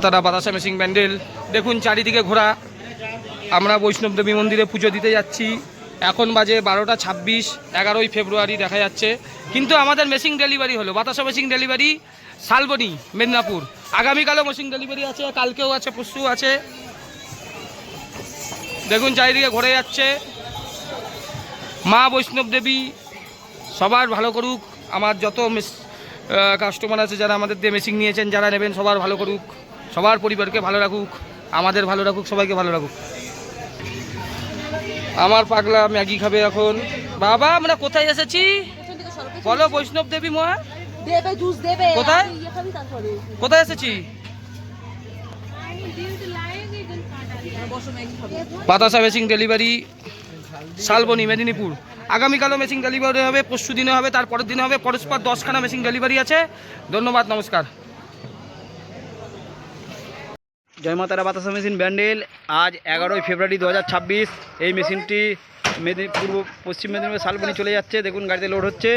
তারা বাতাসা মেশিং ব্যান্ডেল। দেখুন চারিদিকে ঘোরা। আমরা বৈষ্ণব দেবী মন্দিরে পুজো দিতে যাচ্ছি। এখন বাজে বারোটা ছাব্বিশ, এগারোই ফেব্রুয়ারি দেখা যাচ্ছে। কিন্তু আমাদের মেশিং ডেলিভারি হলো। বাতাসা মেশিং ডেলিভারি শালবনি, মেদিনীপুর। আগামীকালও মেশিং ডেলিভারি আছে, কালকেও আছে পরশু আছে। দেখুন চারিদিকে ঘুরে যাচ্ছে। মা বৈষ্ণব দেবী, সবার ভালো করুক। আমার যত কাস্টমার আছে যারা আমাদের দিয়ে মেশিন নিয়েছেন, যারা নেবেন, সবার ভালো করুক। সবার পরিবারকে ভালো রাখুক আমাদের ভালো রাখুক সবাইকে ভালো রাখুক। আমার পাগলা ম্যাগি খাবে এখন। বাবা আমরা কোথায় এসেছি? বলো বৈষ্ণব দেবী মা কোথায়? ইয়ে কোথায় এসেছি? বাতাসা মেশিং ডেলিভারি শালবনি মেদিনীপুর। আগামীকালও মেশিং ডেলিভারি হবে পরশু দিনে হবে তারপরের দিনে হবে পরস্পর দশখানা মেশিং ডেলিভারি আছে। ধন্যবাদ নমস্কার। জয় মাতারা বাতাসা মেশিন ব্যান্ডেল। আজ এগারোই ফেব্রুয়ারি দু হাজার ছাব্বিশ, এই মেশিনটি পূর্ব, পশ্চিম মেদিনীপুর শালবনি চলে যাচ্ছে। দেখুন, গাড়িতে লোড হচ্ছে।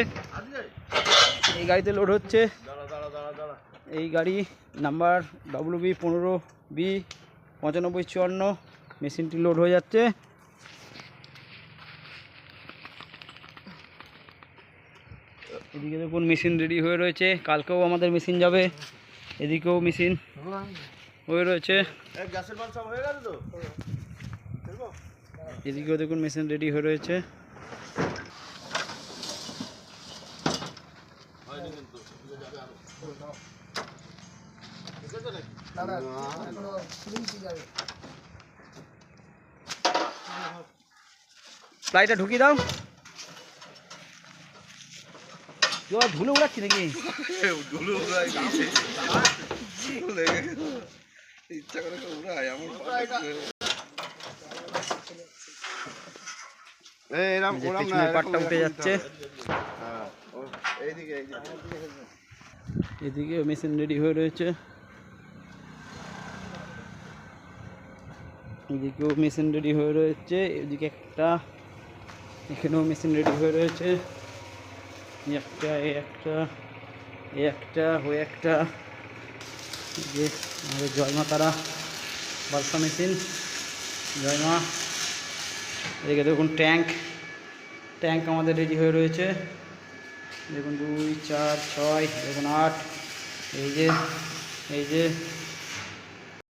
এই গাড়িতে লোড হচ্ছে। এই গাড়ি নাম্বার ডব্লিউ বি পনেরো বি পঁচানব্বই চুয়ান্ন, মেশিনটি লোড হয়ে যাচ্ছে। এদিকে দেখুন, মেশিন রেডি হয়ে রয়েছে। কালকেও আমাদের মেশিন যাবে। এদিকেও মেশিন। হয়ে রয়েছে। এদিকেও দেখুন মেশিন রেডি হয়ে রয়েছে। প্লাইটা ঢুকিয়ে দাও। ধুলে উড়াচ্ছি নাকি? ইচ্ছা করে উড়ায় না পাটটা উঠে যাচ্ছে। হ্যাঁ, এইদিকে এইদিকে। এদিকে মেশিন রেডি হয়ে রয়েছে। এদিকেও মেশিন রেডি হয়ে রয়েছে। এদিকে একটা এখানেও মেশিন রেডি হয়ে রয়েছে। একটা এই একটা এই একটা ওই একটা। যে আমাদের জয়মা তারা বর্ষা মেশিন জয়মা এদিকে দেখুন ট্যাঙ্ক ট্যাঙ্ক আমাদের রেডি হয়ে রয়েছে। দেখুন দুই, চার, ছয়, দেখুন আট। এই যে এই যে